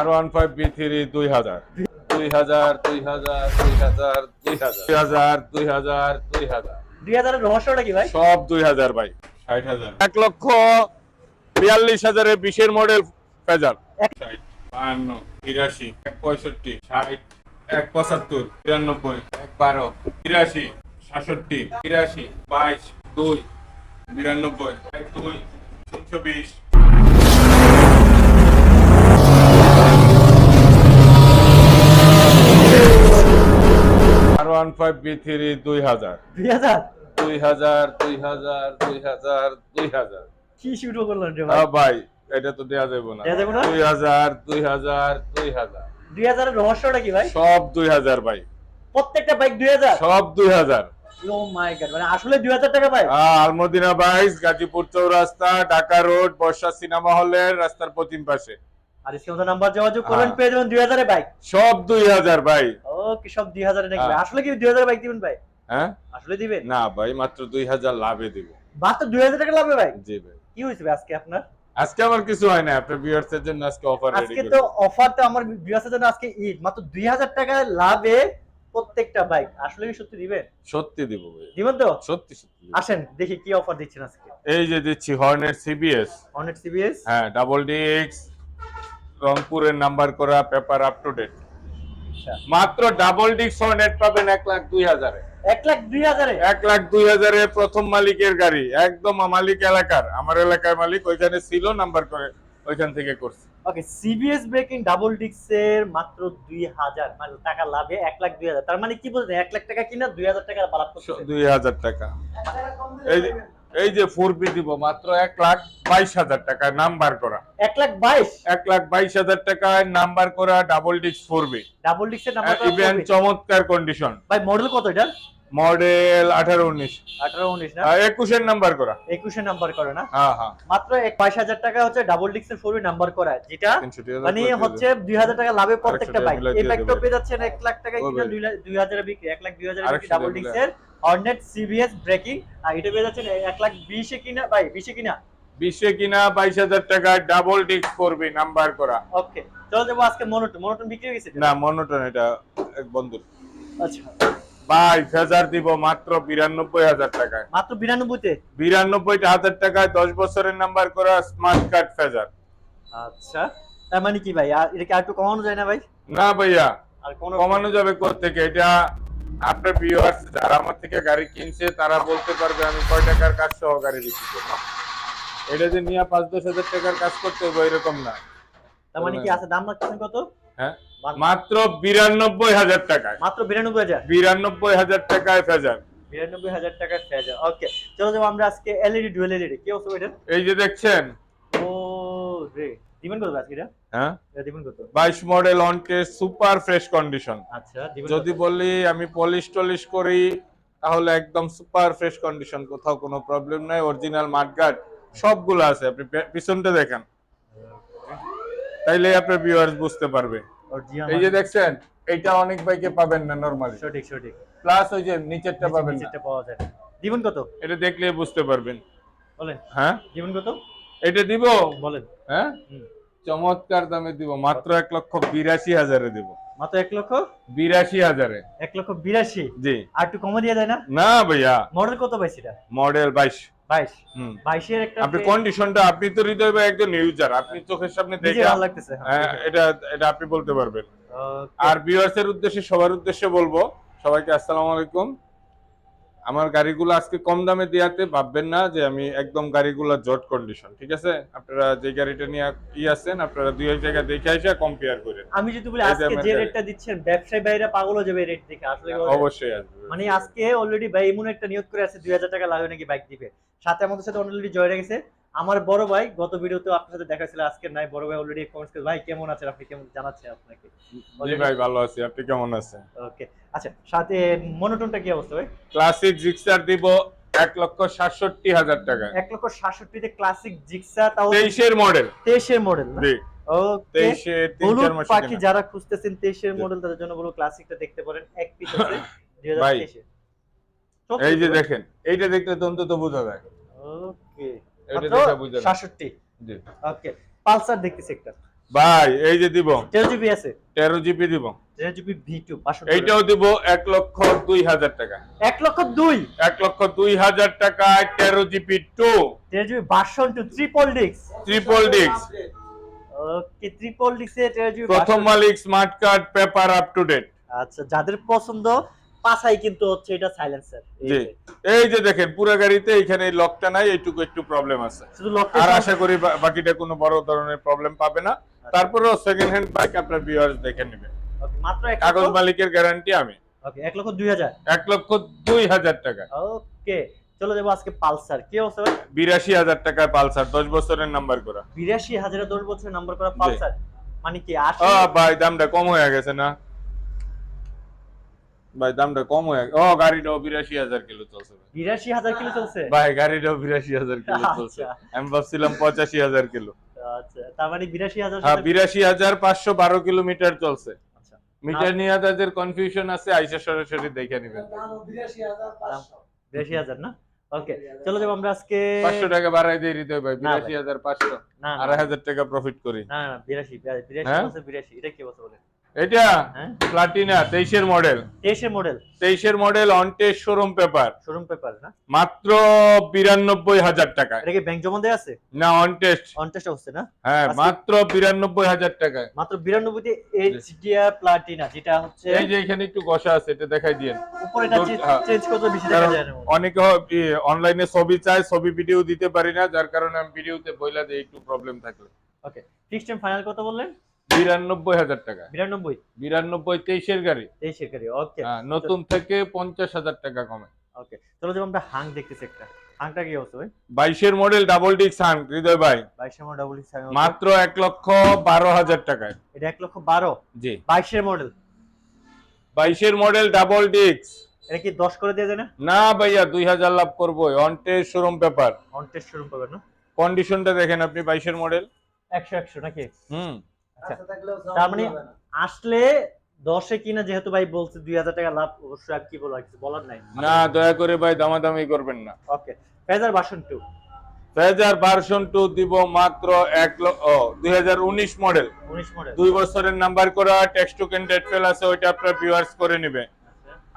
R one five V three দুই হাজার দুই হাজার দুই হাজার দুই হাজার দুই হাজার দুই হাজার দুই হাজার দুই হাজার দুই হাজারের রহস্যটা কি ভাই? সব দুই হাজার ভাই। ষাট হাজার। এক লক্ষ বিয়াল্লিশ হাজারের বিশের মডেল ফেজার। বাহান্ন তিরাশি এক পঁয়ষট্টি ষাট এক পঁচাত্তর তিরানব্বই এক বারো তিরাশি সাতষট্টি তিরাশি বাইশ দুই বিরানব্বই এক দুই তিনশো বিশ R one five V three দুই হাজার। দুই হাজার? দুই হাজার দুই হাজার দুই হাজার দুই হাজার। কি শুরু করলেন রে ভাই? ভাই এটা তো দেয়া যাবে না। দেয়া যাবে না? দুই হাজার দুই হাজার দুই হাজার। দুই হাজারের রহস্যটা কি ভাই? সব দুই হাজার ভাই। প্রত্যেকটা বাইক দুই হাজার? সব দুই হাজার। ও মাই গড মানে আসলে দুই হাজার টাকা আলমদিনা বাইস গাজীপুর চৌরাস্তা ঢাকা রোড বর্ষা সিনেমা হলের রাস্তার পশ্চিম পাশে। আর স্ক্রিন নাম্বার যোগাযোগ করবেন হ্যাঁ। পেয়ে যাবেন দুই হাজারের বাইক সব দুই হাজার ভাই ওকে সব নাকি? হ্যাঁ। আসলে কি দুই হাজার বাইক দিবেন ভাই? হ্যাঁ? আসলে দিবেন? না ভাই মাত্র দুই হাজার লাভে দিব। মাত্র দুই হাজার টাকা লাগবে ভাই জি ভাই। কি ভাই আজকে আপনার? আজকে আমার কিছু হয় না আপনার ভিউয়ার্স এর জন্য আজকে অফার আজকে তো অফার তো আমার বিয়াসের জন্য আজকে ঈদ। মাত্র দুই হাজার টাকা লাভে প্রত্যেকটা বাইক আসলে কি সত্যি দিবেন? সত্যি দিব ভাই। দিবেন তো? সত্যি সত্যি আসেন দেখি কি অফার দিচ্ছেন আজকে। এই যে দিচ্ছি হর্নের সিবিএস অনেট সিবিএস হ্যাঁ ডাবল ডিক্স রংপুরের নাম্বার করা পেপার আপ টু ডেট মাত্র ডাবল ডিক্স নেট পাবেন এক লাখ দুই হাজারে। এক লাখ দুই হাজারে? এক লাখ দুই হাজারে প্রথম মালিকের গাড়ি। একদম মালিক এলাকার। আমার এলাকার মালিক ওইখানে ছিল নাম্বার করে ওইখান থেকে করছে। ওকে সিবিএস ব্রেকিং ডাবল ডিক্সের মাত্র দুই হাজার। মানে টাকা লাভে এক লাখ দুই হাজার। তার মানে কি বলছেন? এক লাখ টাকা কিনা দুই হাজার টাকা লাভ দুই হাজার টাকা। এই এই যে ফোর বি দিব মাত্র এক লাখ বাইশ হাজার টাকায় নাম্বার করা। এক লাখ বাইশ? এক লাখ বাইশ হাজার টাকায় নাম্বার করা double disc four V double ডিক্সের number even চমৎকার কন্ডিশন ভাই মডেল কত এটা? মডেল আঠারো উনিশ। আঠারো উনিশ না? একুশের নাম্বার করা। একুশে নাম্বার করে না? হ্যাঁ হ্যাঁ। মাত্র এক বাইশ হাজার টাকা হচ্ছে ডাবল ডিক্সের ফোর নাম্বার করা। যেটা মানে হচ্ছে দুই হাজার টাকা লাভে প্রত্যেকটা টাকা বাইক এই বাইকটা পেয়ে যাচ্ছেন এক লাখ টাকা কিনা দুই হাজার দুই বিক্রি এক লাখ দুই হাজার বিক্রি ডাবল টাকা ডিক্সের হর্নেট সিবিএস ব্রেকিং আর এটা পেয়ে যাচ্ছেন এক লাখ বিশে কিনা ভাই বিশে কিনা? বিশে কিনা বাইশ হাজার টাকায় ডাবল ডিক্স করবি নাম্বার করা। ওকে চলো যাব আজকে মনোটন মনোটন বিক্রি হয়ে গেছে? না মনোটন এটা এক বন্ধুর। আচ্ছা। ভাই ফেজার দিব মাত্র বিরানব্বই হাজার টাকায়। মাত্র বিরানব্বইতে? বিরানব্বই হাজার টাকায় দশ বছরের নাম্বার করা স্মার্ট কার্ড ফেজার আচ্ছা। তার মানে কি ভাই? এটা কি আর একটু কমানো যায় না ভাই? না ভাইয়া আর কোনো কমানো যাবে থেকে এটা আপনার ভিউয়ার্স যারা আমার থেকে গাড়ি কিনছে তারা বলতে পারবে আমি কয় টাকার কাজ সহ গাড়ি বিক্রি করব। এটা যে নিয়ে পাঁচ দশ হাজার টাকার কাজ করতে হবে এরকম না। তার মানে কি আছে দাম রাখছেন কত? হ্যাঁ? মাত্র বিরানব্বই হাজার টাকায়। মাত্র বিরানব্বই হাজার? বিরানব্বই হাজার টাকায় ফেজার। বিরানব্বই হাজার টাকার ফেজার। ওকে চলো যাব আমরা আজকে এলইডি ডুয়েল এলইডি। কি অবস্থা এটা? এই যে দেখছেন? ও রে দিবেন কত আজকে এটা? হ্যাঁ? দিবেন কত? Model on test super fresh condition. আচ্ছা যদি বলি আমি পলিশ টলিশ করি তাহলে একদম সুপার ফ্রেশ কন্ডিশন কোথাও কোনো প্রবলেম নাই অরিজিনাল মাঠগার্ড সবগুলো আছে। আপনি পিছনটা দেখেন। তাইলে আপনার ভিউয়ার্স বুঝতে পারবে। এই যে দেখছেন এটা অনেক বাইকে পাবেন না নরমালি সঠিক সঠিক। প্লাস ওই যে নিচেরটা পাবেন নিচেরটা পাওয়া যায় না। দিবেন কত? এটা দেখলে বুঝতে পারবেন। বলেন। হ্যাঁ? দিবেন কত? এটা দিব? বলেন। হ্যাঁ? চমৎকার দামে দিব। মাত্র এক লক্ষ বিরাশি হাজারে দিব। মাত্র এক লক্ষ? বিরাশি হাজারে। এক লক্ষ বিরাশি? জি। আর একটু কমে দিয়ে যায় না? না ভাইয়া। মডেল কত পাইছি এটা মডেল বাইশ। বাইশ। হুম। বাইশের একটা আপনি কন্ডিশনটা আপনি তো হৃদয় ভাই একজন ইউজার আপনি চোখের সামনে দেখে ভালো লাগতেছে হ্যাঁ, এটা এটা আপনি বলতে পারবেন। আর ভিউয়ার্স এর উদ্দেশ্যে সবার উদ্দেশ্যে বলব সবাইকে আসসালামু আলাইকুম। আমার গাড়িগুলো আজকে কম দামে দেওয়াতে ভাববেন না যে আমি একদম গাড়িগুলো জট কন্ডিশন ঠিক আছে? আপনারা যে গাড়িটা নিয়ে ই আছেন আপনারা দুই এক জায়গায় দেখে এসে কম্পেয়ার করেন। আমি যদি বলি আজকে যে রেটটা দিচ্ছেন ব্যবসায়ী ভাইরা পাগল হয়ে যাবে রেট দেখে আসলে অবশ্যই আসবে। মানে আজকে অলরেডি ভাই এমন একটা নিয়োগ করে আছে দুই হাজার টাকা লাগবে নাকি বাইক দিবে। সাথে আমাদের সাথে অলরেডি জয় রেখেছে আমার বড় ভাই গত ভিডিওতে আপনার সাথে দেখা ছিল আজকে নাই। বড় ভাই অলরেডি কমেন্টস করে ভাই কেমন আছেন? আপনি কেমন জানাচ্ছেন আপনাকে। জি ভাই ভালো আছি। আপনি কেমন আছেন? ওকে আচ্ছা সাথে মনোটনটা কি অবস্থা ভাই? ক্লাসিক জিক্সার দিব এক লক্ষ সাতষট্টি হাজার টাকায় এক লক্ষ সাতষট্টিতে ক্লাসিক জিক্সা তাও তেইশের মডেল তেইশের মডেল তিন হলুদ পাখি যারা খুঁজতেছেন তেইশের। মডেল তাদের জন্য বলো ক্লাসিকটা দেখতে পারেন। এক পিস আছে দুই হাজার তেইশে এই যে দেখেন এইটা দেখলে তো অন্তত বোঝা যায়। ওকে জি। ওকে পালসার দেখতেছি একটা। ভাই এই যে দিব। তেরো জিবি আছে। তেরো জিবি দিব। তেরো জিবি ভি টু পাঁচশো এইটাও দিব এক লক্ষ দুই হাজার টাকা। এক লক্ষ দুই? এক লক্ষ দুই হাজার টাকায় জিবি টু। তেরো জিবি ভার্সন টু ট্রিপল ডিক্স ট্রিপল ডিক্স ওকে ট্রিপল ডিক্সে তেরো জিবি প্রথম মালিক smart card paper up to date আচ্ছা যাদের পছন্দ পাশাই কিন্তু হচ্ছে এটা সাইলেন্সার জি। এই যে দেখেন পুরো গাড়িতে এখানে লকটা নাই এইটুকু একটু প্রবলেম আছে। আর আশা করি বাকিটা কোনো বড় ধরনের প্রবলেম পাবে না। তারপরেও সেকেন্ড হ্যান্ড বাইক আপনার ভিউয়ার্স দেখে নেবে। মাত্র এক কাগজ মালিকের গ্যারান্টি আমি। ওকে এক লক্ষ দুই হাজার। এক লক্ষ দুই হাজার টাকা। ওকে চলো যাব আজকে পালসার। কি অবস্থা ভাই? বিরাশি হাজার টাকায় পালসার দশ বছরের নাম্বার করা। বিরাশি হাজারে দশ বছরের নাম্বার করা পালসার? মানে কি ও ভাই দামটা কম হয়ে গেছে না? ভাই দামটা কম হয়ে ও গাড়িটাও বিরাশি হাজার কিলো চলছে বিরাশি হাজার কিলো চলছে? ভাই গাড়িটাও বিরাশি হাজার কিলো চলছে। আচ্ছা। আমি ভাবছিলাম পঁচাশি হাজার কিলো। আচ্ছা তার মানে বিরাশি হাজার হ্যাঁ বিরাশি হাজার পাঁচশো বারো কিলোমিটার চলছে। আচ্ছা। মিটার নিয়ে তাদের কনফিউশন আছে আইসা সরাসরি দেখে নিবেন। বিরাশি হাজার না? ওকে চলো যাব আমরা আজকে পাঁচশো টাকা বাড়াই দিয়ে দিতে ভাই না বিরাশি হাজার পাঁচশো। না আড়াই হাজার টাকা প্রফিট করি। না না বিরাশি বিরাশি হ্যাঁ? বছর বিরাশি। এটা কি বছর বলে এটা হ্যাঁ? প্লাটিনা তেইশের মডেল। তেইশের মডেল। তেইশের model on test showroom paper showroom paper না? মাত্র বিরানব্বই হাজার টাকায় এটা কি ব্যাংক জমা দেওয়া আছে? না অনটেস্ট অনটেস্ট হচ্ছে না? হ্যাঁ মাত্র বিরানব্বই হাজার টাকায়। মাত্র বিরানব্বইতে এইচডিআর প্লাটিনা যেটা হচ্ছে এই যে এখানে একটু বসা আছে এটা দেখাই দিন উপরে এটা। চেঞ্জ করতে বেশি দেখা যায় না। অনেকে অনলাইনে ছবি চায় ছবি ভিডিও দিতে পারি না যার কারণে আমি ভিডিওতে বইলা দিই একটু প্রবলেম থাকলে। ওকে ফিক্সড ফাইনাল কত বললেন? বিরানব্বই হাজার টাকা। বিরানব্বই? বিরানব্বই তেইশের গাড়ি। তেইশের গাড়ি ওকে হ্যাঁ, নতুন থেকে পঞ্চাশ হাজার টাকা কমে। ওকে চলো যাব আমরা হাং দেখতেছি একটা। হাংটা কি বাইশের মডেল ডাবল ডিক্স হান হৃদয় ভাই। বাইশের মডেল ডাবল মাত্র এক লক্ষ বারো হাজার টাকায়। এটা এক লক্ষ বারো? জি। বাইশের মডেল বাইশের মডেল ডাবল ডিক্স এটা কি দশ করে দিয়ে না? না ভাইয়া দুই হাজার লাভ করব on test showroom paper on showroom পাবেন না কন্ডিশনটা দেখেন আপনি বাইশের মডেল একশো একশো নাকি? হুম। তার মানে আসলে দশে কিনা যেহেতু ভাই বলছে দুই হাজার টাকা লাভ অবশ্যই আর কি বলব আর কিছু বলার নাই। না দয়া করে ভাই দামাদামি করবেন না। Okay Fazer version two Fazer version two দিব মাত্র এক লক্ষ দুই হাজার উনিশ মডেল দুই বছরের নাম্বার করা tax token date fail আছে ওইটা আপনার ভিউয়ার্স করে নেবে।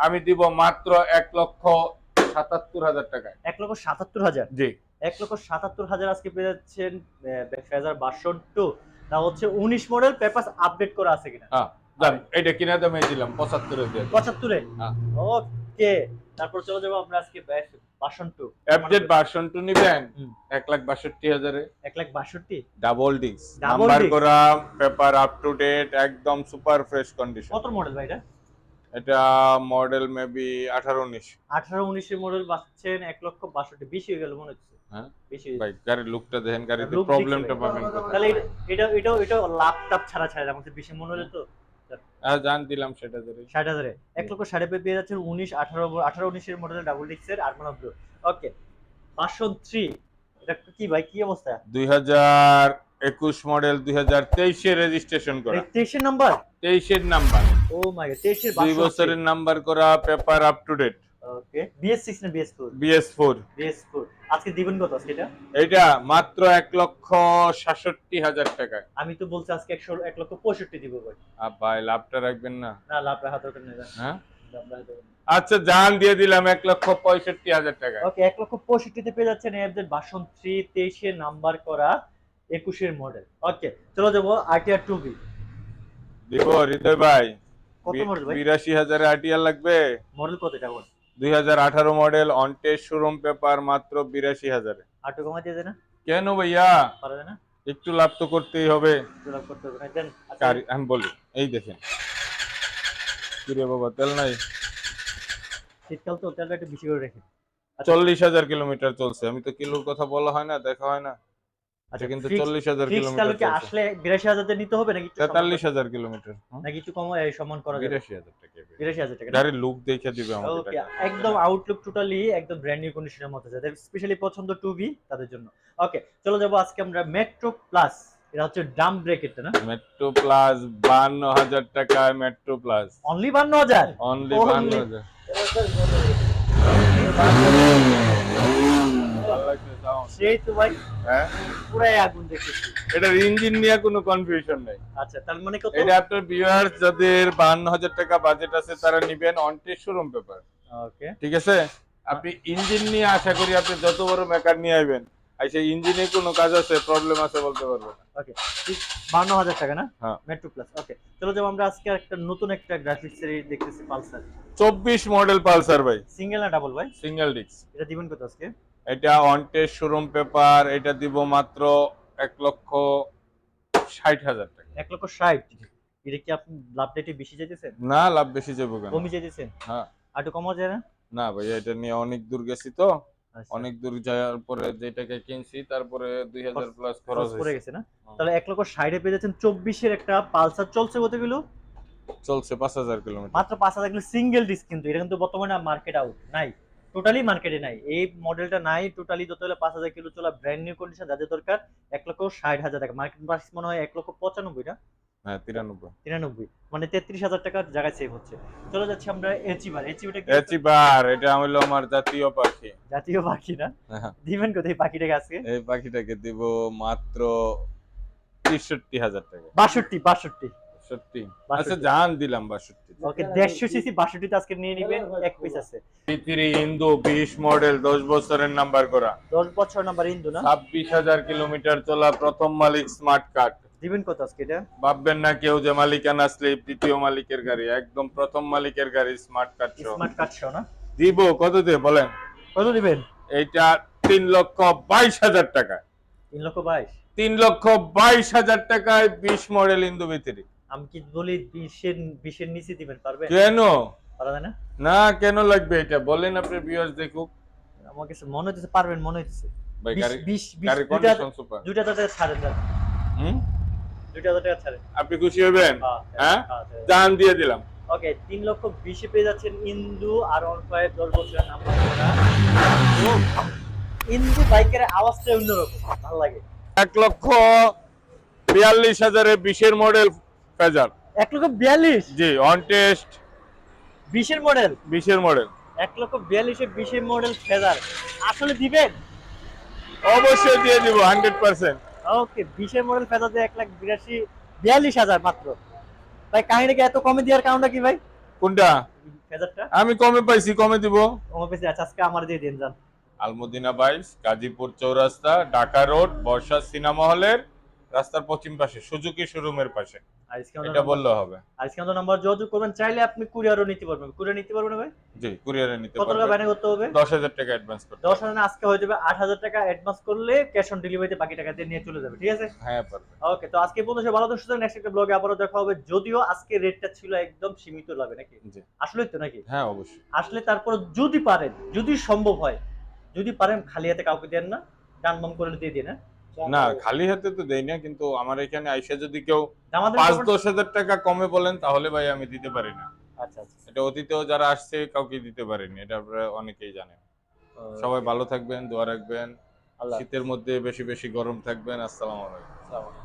আমি দিব মাত্র এক লক্ষ সাতাত্তর হাজার টাকা এক লক্ষ সাতাত্তর হাজার? জি। এক লক্ষ সাতাত্তর হাজার আজকে পেয়ে যাচ্ছেন ফেজার বাসন টু তা হচ্ছে উনিশ মডেল পেপার আপডেট করা আছে কিনা? হ্যাঁ এটা কিনা দামে দিলাম পঁচাত্তরে দিয়ে দিলাম। পঁচাত্তরে? হ্যাঁ। ওকে তারপর চলে যাব আমরা আজকে বাসন টু এফজেড ভার্সন টু নিবেন? হুম। এক লাখ বাষট্টি হাজারে। এক লাখ বাষট্টি? ডাবল ডিস্ক নাম্বার করা পেপার আপ টু ডেট একদম সুপার ফ্রেশ কন্ডিশন কত মডেল ভাই এটা? এটা মডেল মেবি আঠারো উনিশ। আঠারো উনিশের মডেল পাচ্ছেন এক লক্ষ বাষট্টি বেশি হয়ে গেল মনে হচ্ছে। হ্যাঁ? বেশি ভাই গাড়ির লুকটা দেখেন গাড়িতে প্রবলেমটা পাবেন তাহলে এটা- ছাড়া ছাড়া বেশি মনে হলে তো। হ্যাঁ। জান দিলাম সেটা ধরে ষাট হাজারে। এক লক্ষ ষাটে পেয়ে পেয়ে যাচ্ছেন উনিশ আঠারো আঠারো উনিশের মডেলের ডাবল ডিক্সের ব্লু ওকে থ্রি এটা কি ভাই কি অবস্থা? দুই হাজার একুশ মডেল দুই হাজার তেইশে রেজিস্ট্রেশন করা। তেইশের নাম্বার তেইশের নাম্বার ও মাই তেইশের দুই বছরের নাম্বার করা paper up to date okay BS না BS four BS four BS four আজকে দিবেন কত আজকে এটা? এটা মাত্র এক লক্ষ সাতষট্টি হাজার টাকায়। আমি তো বলছি আজকে একশো এক লক্ষ পঁয়ষট্টি দিব ভাই। আ ভাই লাভটা রাখবেন না। না লাভ রাখা দরকার নেই হ্যাঁ? লাভ রাখা দরকার নেই। আচ্ছা জান দিয়ে দিলাম এক লক্ষ পঁয়ষট্টি হাজার টাকায় ওকে এক লক্ষ পঁয়ষট্টিতে পেয়ে যাচ্ছেন থ্রি তেইশে নাম্বার করা একুশের মডেল। ওকে চলো যাব আরটিআর টু বি দিব হৃদয় ভাই। কত মডেল ভাই? বিরাশি হাজারে আটিয়ার লাগবে। মডেল কত এটা বল? দুই মডেল অনটেস শোরুম পেপার মাত্র বিরাশি হাজারে। আটু কমা দিয়ে না? কেন ভাইয়া? পারা না? একটু লাভ তো করতেই হবে। লাভ করতে হবে দেন আচ্ছা, আমি বলি এই দেখেন। কিরে বাবা তেল নাই? শীতকাল তো তেলটা একটু বেশি করে রেখে। আচ্ছা, চল্লিশ হাজার কিলোমিটার চলছে। আমি তো কিলোর কথা বলা হয় না দেখা হয় না। আচ্ছা কিন্তু fixed- চল্লিশ হাজার fixed কিলোমিটার তাহলে কি আসলে বিরাশি হাজার দিয়ে নিতে হবে নাকি একটু তেতাল্লিশ হাজার কিলোমিটার হুম? নাকি একটু কম এই সম্মান করা যাবে? বিরাশি হাজার টাকা বিরাশি হাজার। টাকা গাড়ির লুক দেখে দিবে ওকে একদম আউটলুক টোটালি একদম ব্র্যান্ড নিউ কন্ডিশনের মধ্যে যাদের স্পেশালি পছন্দ টু বি তাদের জন্য। ওকে চলো যাব আজকে আমরা মেট্রো প্লাস এটা হচ্ছে ডাম ব্রেক না? মেট্রো প্লাস বান্ন হাজার টাকায় মেট্রো প্লাস অনলি বান্ন হাজার? অনলি Only- বান্ন হাজার। ভালো সেই তো ভাই হ্যাঁ? পুরাই আগুন এটার ইঞ্জিন নিয়ে কোনো কনফিউশন নেই। আচ্ছা তার মানে কত? এটা আপনার ভিউয়ার্স যাদের বান্ন হাজার টাকা বাজেট আছে তারা নিবেন on test showroom paper okay ঠিক আছে? আপনি ইঞ্জিন নিয়ে আশা করি আপনি যত বড় মেকার নিয়ে আইবেন আর সেই ইঞ্জিনে কোনো কাজ আছে প্রবলেম আছে বলতে। ওকে বান্ন হাজার টাকা না? হ্যাঁ। মেট্রো প্লাস ওকে চলো যাব আমরা আজকে একটা নতুন একটা গ্রাফিক্স এর দেখতেছি পালসার চব্বিশ মডেল পালসার ভাই। সিঙ্গেল না ডাবল ভাই? সিঙ্গেল ডিস্ক এটা দিবেন কত আজকে? এটা অন টেস্ট শোরুম পেপার এটা দিব মাত্র এক লক্ষ ষাট হাজার টাকা। এক লক্ষ ষাট? এটা কি আপনি লাভ রেটে বেশি চাইতেছেন? না লাভ বেশি যাব কেন? কমই চাইতেছেন? হ্যাঁ। আর একটু কমা যায় না না ভাই এটা নিয়ে অনেক দূর গেছি তো। আচ্ছা, অনেক দূর যাওয়ার পরে যেটাকে কিনছি তারপরে দুই হাজার প্লাস খরচ খরচ পড়ে গেছে না? তাহলে এক লক্ষ ষাটে পেয়ে যাচ্ছেন চব্বিশের একটা পালসার। চলছে কতগুলো চলছে পাঁচ হাজার কিলোমিটার। মাত্র পাঁচ হাজার কিলো সিঙ্গেল ডিস্ক কিন্তু। এটা কিন্তু বর্তমানে মার্কেট আউট নাই। টোটালি মার্কেটে নাই। এই মডেলটা নাই টোটালি যত হলে পাঁচ হাজার কিলো চলা ব্র্যান্ড নিউ কন্ডিশন যাদের দরকার এক লক্ষ ষাট হাজার টাকা। মার্কেট প্রাইস মনে হয় এক লক্ষ পঁচানব্বই না? হ্যাঁ তিরানব্বই। তিরানব্বই। মানে তেত্রিশ হাজার টাকার জায়গায় সেভ হচ্ছে। চলে যাচ্ছি আমরা এচিবার এচিবাটা এচিবার এটা হলো আমার জাতীয় পাখি। জাতীয় পাখি না? হ্যাঁ, দিবেন কোথায় পাখিটাকে আজকে? এই পাখিটাকে দিব মাত্র তেষট্টি হাজার টাকা। বাষট্টি বাষট্টি। বাষট্টি। আচ্ছা জান দিলাম বাষট্টি। ওকে দেড়শো সিসি বাষট্টিতে আজকে নিয়ে নিবেন এক পিস আছে। ইন্দু বিশ মডেল দশ বছরের নাম্বার করা। দশ বছর নাম্বার ইন্দু না? ছাব্বিশ হাজার কিলোমিটার চলা প্রথম মালিক স্মার্ট কার্ড। দিবেন কত আজকে এটা? ভাববেন না কেউ যে মালিকানা স্লিপ দ্বিতীয় মালিকের গাড়ি একদম প্রথম মালিকের গাড়ি স্মার্ট কার্ড স্মার্ট কার্ড না? দিব কত দিয়ে বলেন? কত দিবেন? এইটা তিন লক্ষ বাইশ হাজার টাকা তিন লক্ষ বাইশ। তিন লক্ষ বাইশ হাজার টাকায় বিশ মডেল ইন্দু ভিতরি আমি কি বলি বিশের বিশের নিচে দিবেন পারবেন? কেন? পারা যায় না? না কেন লাগবে এটা? বলেন আপনার ভিউয়ার্স দেখুক। আমার কাছে মনে হচ্ছে পারবেন মনে হচ্ছে ভাই গাড়ি কন্ডিশন সুপার দুইটা ছাড়েন হুম? দুইটা হাজার ছাড়েন। আপনি খুশি হবেন হ্যাঁ? হ্যাঁ জান দিয়ে দিলাম। ওকে তিন লক্ষ বিশে পেয়ে যাচ্ছেন ইন্দু আর অন ফাইভ দশ বছরের নাম্বার ইন্দু বাইকের আওয়াজটা অন্যরকম ভালো লাগে। এক লক্ষ বিয়াল্লিশ হাজারে বিশের মডেল ফেজার এক লক্ষ বিয়াল্লিশ। জি অন টেস্ট বিশের মডেল বিশের মডেল এক লক্ষ বিয়াল্লিশে বিশের মডেল ফেদার আসলে দিবেন? অবশ্যই দিয়ে দিব হান্ড্রেড পার্সেন্ট ওকে বিশের মডেল দিয়ে এক লাখ বিরাশি বিয়াল্লিশ হাজার মাত্র। ভাই কাহিনীকে এত কমে দেওয়ার কারণটা কি ভাই? কোনটা? ফেদারটা আমি কমে পাইছি কমে দিব। আমার কাছে আছে আজকে আমার দিয়ে দিন যান। Al Madina bikes Gazipur Chowrasta Dhaka road Barsha cinema হলের রাস্তার পশ্চিম পাশে সুজুকি শোরুমের পাশে। আজকে এটা বললে হবে। আজকে আমাদের নাম্বার যোগাযোগ করবেন চাইলে আপনি কুরিয়ারও নিতে পারবেন। কুরিয়ার নিতে পারবেন ভাই? জি কুরিয়ারে নিতে পারবেন কত টাকা ব্যানে করতে হবে? দশ হাজার টাকা অ্যাডভান্স করতে দশ হবে। হাজার না, আজকে হয়ে যাবে আট হাজার টাকা অ্যাডভান্স করলে ক্যাশ অন ডেলিভারিতে বাকি টাকা দিয়ে নিয়ে চলে যাবে ঠিক আছে? হ্যাঁ পারবে। ওকে তো আজকে সবাই ভালো থাকুন, সুস্থ নেক্সট একটা ব্লগে আবারও দেখা হবে। যদিও আজকে রেটটা ছিল একদম সীমিত লাগে নাকি? জি। আসলে তো নাকি? হ্যাঁ অবশ্যই। আসলে তারপর যদি পারেন যদি সম্ভব হয় যদি পারেন খালি হাতে কাউকে দেন না ডান বাম করে দিয়ে দিন হ্যাঁ? না খালি হাতে তো দেই না কিন্তু আমার এখানে আইসা যদি কেউ পাঁচ দশ হাজার টাকা কমে বলেন তাহলে ভাই আমি দিতে পারি না। আচ্ছা আচ্ছা। এটা অতীতেও যারা আসছে কাউকে দিতে পারেনি এটা আপনারা অনেকেই জানেন সবাই ভালো থাকবেন দোয়া রাখবেন। শীতের মধ্যে বেশি বেশি গরম থাকবেন আসসালামু আলাইকুম।